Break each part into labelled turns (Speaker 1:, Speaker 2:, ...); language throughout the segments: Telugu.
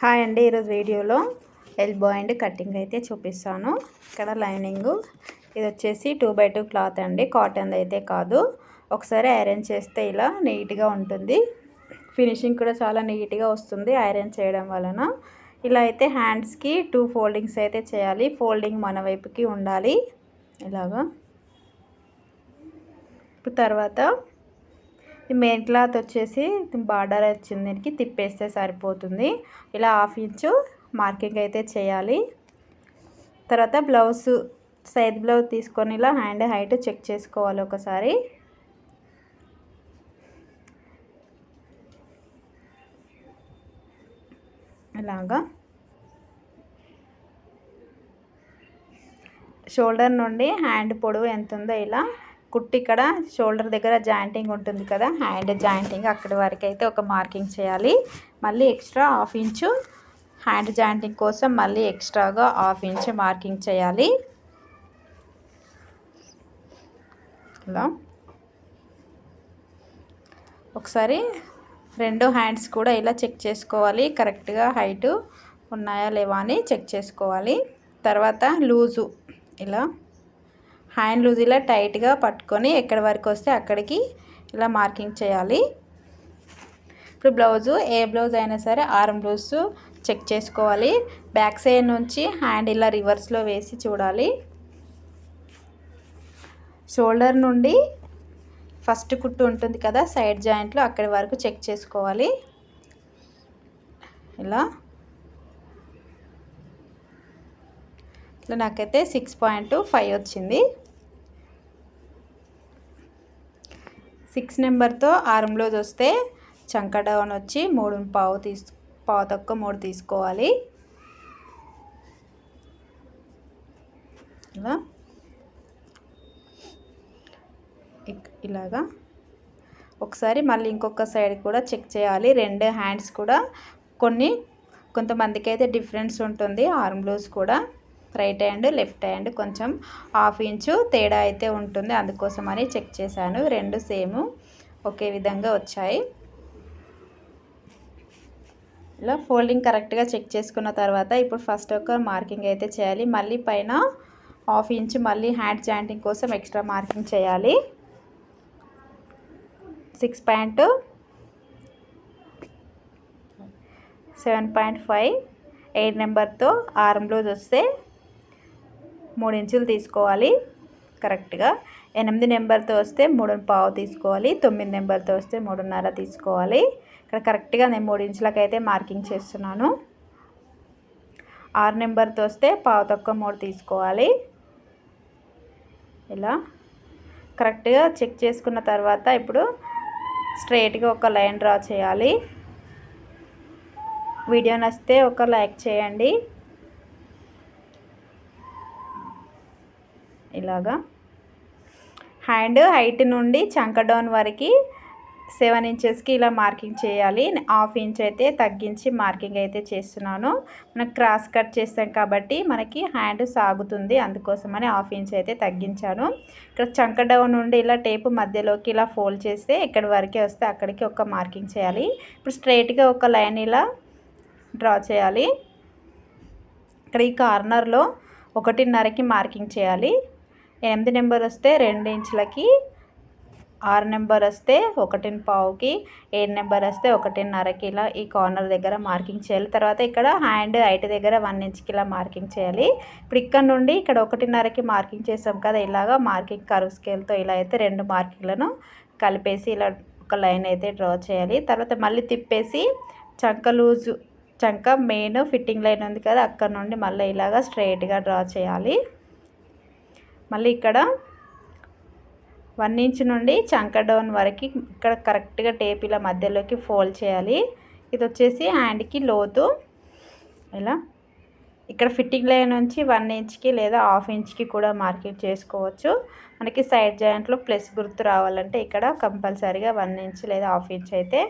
Speaker 1: హాయ్ అండి ఈరోజు వీడియోలో ఎల్బో అండ్ కటింగ్ అయితే చూపిస్తాను. ఇక్కడ లైనింగ్. ఇది వచ్చేసి టూ బై టూ క్లాత్ అండి కాటన్ అయితే కాదు. ఒకసారి ఐరన్ చేస్తే ఇలా నీట్గా ఉంటుంది. ఫినిషింగ్ కూడా చాలా నీట్గా వస్తుంది ఐరన్ చేయడం వలన. ఇలా అయితే హ్యాండ్స్కి టూ ఫోల్డింగ్స్ అయితే చేయాలి ఫోల్డింగ్ మన వైపుకి ఉండాలి. ఇలాగా. తర్వాత మెయిన్ క్లాత్ వచ్చేసి బార్డర్ వచ్చింది దీనికి తిప్పేస్తే సరిపోతుంది. ఇలా హాఫ్ ఇంచు మార్కింగ్ అయితే చేయాలి. తర్వాత బ్లౌజ్ సైడ్ బ్లౌజ్ తీసుకొని ఇలా హ్యాండ్ హైట్ చెక్ చేసుకోవాలి ఒకసారి. ఇలాగా. షోల్డర్ నుండి హ్యాండ్ పొడవు ఎంత ఉందో ఇలా కుట్టు ఇక్కడ షోల్డర్ దగ్గర జాయింటింగ్ ఉంటుంది కదా హ్యాండ్ జాయింటింగ్ అక్కడి వరకు అయితే ఒక మార్కింగ్ చేయాలి. మళ్ళీ extra half inch hand jointing కోసం మళ్ళీ ఎక్స్ట్రాగా హాఫ్ ఇంచ్ మార్కింగ్ చేయాలి. ఇలా ఒకసారి రెండు హ్యాండ్స్ కూడా ఇలా చెక్ చేసుకోవాలి. కరెక్ట్గా హైటు ఉన్నాయా లేవా అని చెక్ చేసుకోవాలి. తర్వాత లూజు ఇలా హ్యాండ్ లూజ్ ఇలా టైట్గా పట్టుకొని ఎక్కడి వరకు వస్తే అక్కడికి ఇలా మార్కింగ్ చేయాలి. ఇప్పుడు బ్లౌజు ఏ బ్లౌజ్ అయినా సరే ఆరం బ్లౌజ్ చెక్ చేసుకోవాలి. బ్యాక్ సైడ్ నుంచి హ్యాండ్ ఇలా రివర్స్లో వేసి చూడాలి. షోల్డర్ నుండి ఫస్ట్ కుట్టు ఉంటుంది కదా సైడ్ జాయింట్లో అక్కడి వరకు చెక్ చేసుకోవాలి. ఇలా. ఇట్లా నాకైతే సిక్స్ పాయింట్ ఫైవ్ వచ్చింది. సిక్స్ నెంబర్తో ఆరం బ్లౌజ్ వస్తే చంక డౌన్ వచ్చి మూడు పావు తీసు పావు తక్కువ మూడు తీసుకోవాలి. ఇలా. ఇలాగా. ఒకసారి మళ్ళీ ఇంకొక సైడ్ కూడా చెక్ చేయాలి. రెండు హ్యాండ్స్ కూడా కొన్ని కొంతమందికి అయితే డిఫరెన్స్ ఉంటుంది ఆర్మ్ బ్లౌజ్ కూడా. రైట్ హ్యాండ్ లెఫ్ట్ హ్యాండ్ కొంచెం హాఫ్ ఇంచు తేడా అయితే ఉంటుంది. అందుకోసమని చెక్ చేశాను. రెండు సేమ్ ఒకే విధంగా వచ్చాయి. ఇలా ఫోల్డింగ్ కరెక్ట్గా చెక్ చేసుకున్న తర్వాత ఇప్పుడు ఫస్ట్ ఒక మార్కింగ్ అయితే చేయాలి. మళ్ళీ పైన హాఫ్ ఇంచ్ మళ్ళీ హ్యాండ్ జాయింటింగ్ కోసం ఎక్స్ట్రా మార్కింగ్ చేయాలి. Six point seven point five eight నెంబర్తో ఆర్మ్ బ్లౌజ్ వస్తే మూడు ఇంచులు తీసుకోవాలి. కరెక్ట్గా ఎనిమిది నెంబర్తో వస్తే మూడు పావు తీసుకోవాలి. తొమ్మిది నెంబర్తో వస్తే మూడున్నర తీసుకోవాలి. ఇక్కడ కరెక్ట్గా నేను మూడు ఇంచులకు అయితే మార్కింగ్ చేస్తున్నాను. ఆరు నెంబర్తో వస్తే పావు తక్కువ మూడు తీసుకోవాలి. ఇలా కరెక్ట్గా చెక్ చేసుకున్న తర్వాత ఇప్పుడు స్ట్రైట్గా ఒక లైన్ డ్రా చేయాలి. వీడియో నచ్చితే ఒక లైక్ చేయండి. ఇలాగా. హ్యాండ్ హైట్ నుండి చంక డౌన్ వరకు సెవెన్ ఇంచెస్కి ఇలా మార్కింగ్ చేయాలి. హాఫ్ ఇంచ్ అయితే తగ్గించి మార్కింగ్ అయితే చేస్తున్నాను. మనకు క్రాస్ కట్ చేస్తాం కాబట్టి మనకి హ్యాండ్ సాగుతుంది. అందుకోసమని హాఫ్ ఇంచ్ అయితే తగ్గించాను. ఇక్కడ చంక డౌన్ నుండి ఇలా టేపు మధ్యలోకి ఇలా ఫోల్డ్ చేస్తే ఎక్కడి వరకే వస్తే అక్కడికి ఒక మార్కింగ్ చేయాలి. ఇప్పుడు స్ట్రైట్గా ఒక లైన్ ఇలా డ్రా చేయాలి. ఇక్కడ ఈ కార్నర్లో ఒకటిన్నరకి మార్కింగ్ చేయాలి. ఎనిమిది నెంబర్ వస్తే రెండు ఇంచులకి ఆరు నెంబర్ వస్తే ఒకటిని పావుకి ఏడు నెంబర్ వస్తే ఒకటిన్నరకి ఇలా ఈ కార్నర్ దగ్గర మార్కింగ్ చేయాలి. తర్వాత ఇక్కడ హ్యాండ్ హైట్ దగ్గర వన్ ఇంచ్కి ఇలా మార్కింగ్ చేయాలి. ఇప్పుడు ఇక్కడ నుండి ఇక్కడ ఒకటిన్నరకి మార్కింగ్ చేసాం కదా ఇలాగా మార్కింగ్ కరువు స్కేల్తో ఇలా అయితే రెండు మార్కింగ్లను కలిపేసి ఇలా ఒక లైన్ అయితే డ్రా చేయాలి. తర్వాత మళ్ళీ తిప్పేసి చంక లూజు చంక మెయిన్ ఫిట్టింగ్ లైన్ ఉంది కదా అక్కడ నుండి మళ్ళీ ఇలాగా స్ట్రైట్గా డ్రా చేయాలి. మళ్ళీ ఇక్కడ వన్ ఇంచ్ నుండి చంక డౌన్ వరకు ఇక్కడ కరెక్ట్గా టేప్ ఇలా మధ్యలోకి ఫోల్డ్ చేయాలి. ఇది వచ్చేసి హ్యాండ్కి లోతు. ఇలా ఇక్కడ ఫిట్టింగ్ లైన్ నుంచి వన్ ఇంచ్కి లేదా హాఫ్ ఇంచ్కి కూడా మార్కింగ్ చేసుకోవచ్చు. మనకి సైడ్ జాయింట్లో ప్లస్ గుర్తు రావాలంటే ఇక్కడ కంపల్సరీగా వన్ ఇంచ్ లేదా హాఫ్ ఇంచ్ అయితే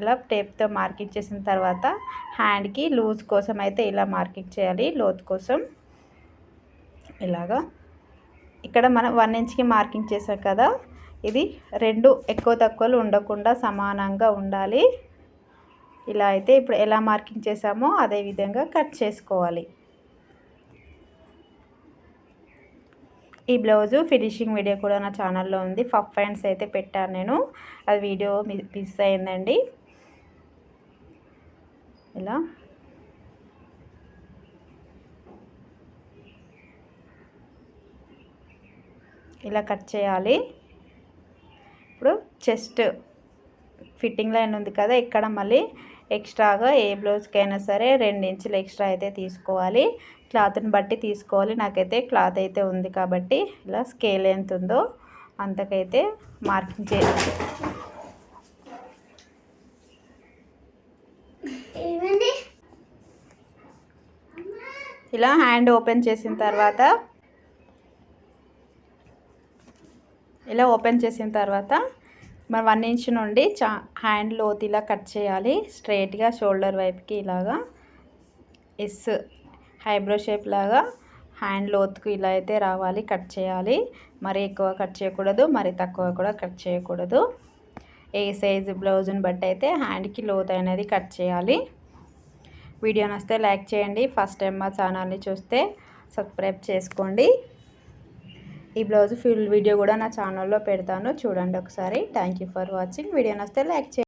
Speaker 1: ఇలా టేప్తో మార్కింగ్ చేసిన తర్వాత హ్యాండ్కి లూజ్ కోసం అయితే ఇలా మార్కింగ్ చేయాలి. లోతు కోసం ఇలాగా. ఇక్కడ మనం వన్ ఇంచ్కి మార్కింగ్ చేసాం కదా ఇది రెండు ఎక్కువ తక్కువలు ఉండకుండా సమానంగా ఉండాలి. ఇలా అయితే ఇప్పుడు ఎలా మార్కింగ్ చేసామో అదే విధంగా కట్ చేసుకోవాలి. ఈ బ్లౌజు ఫినిషింగ్ వీడియో కూడా నా ఛానల్లో ఉంది. ఫఫ్ హ్యాండ్స్ అయితే పెట్టాను నేను. అది వీడియో మిస్ అయిందండి. ఇలా ఇలా కట్ చేయాలి. ఇప్పుడు చెస్ట్ ఫిట్టింగ్ లైన్ ఉంది కదా ఇక్కడ మళ్ళీ ఎక్స్ట్రాగా ఏ బ్లౌజ్కైనా సరే రెండు ఇంచులు ఎక్స్ట్రా అయితే తీసుకోవాలి. క్లాత్ని బట్టి తీసుకోవాలి. నాకైతే క్లాత్ అయితే ఉంది కాబట్టి ఇలా స్కేల్ ఎంత ఉందో అంతకైతే మార్కింగ్ చేయాలి ఇలా హ్యాండ్ ఓపెన్ చేసిన తర్వాత ఇలా ఓపెన్ చేసిన తర్వాత మనం వన్ ఇంచ్ నుండి చా హ్యాండ్ లోతు ఇలా కట్ చేయాలి. స్ట్రైట్గా షోల్డర్ వైపుకి ఇలాగా ఎస్ హైబ్రో షేప్ లాగా హ్యాండ్ లోతుకు ఇలా అయితే రావాలి కట్ చేయాలి. మరి ఎక్కువ కట్ చేయకూడదు మరి తక్కువ కూడా కట్ చేయకూడదు. ఏ సైజ్ బ్లౌజ్ని బట్టి అయితే హ్యాండ్కి లోతు అనేది కట్ చేయాలి. వీడియో నస్తే లైక్ చేయండి. ఫస్ట్ టైం మా ఛానల్ని చూస్తే సబ్స్క్రైబ్ చేసుకోండి. ఈ బ్లౌజ్ ఫుల్ వీడియో కూడా నా ఛానల్లో పెడతాను. చూడండి ఒకసారి. Thank you for watching video నస్తే like చేయండి.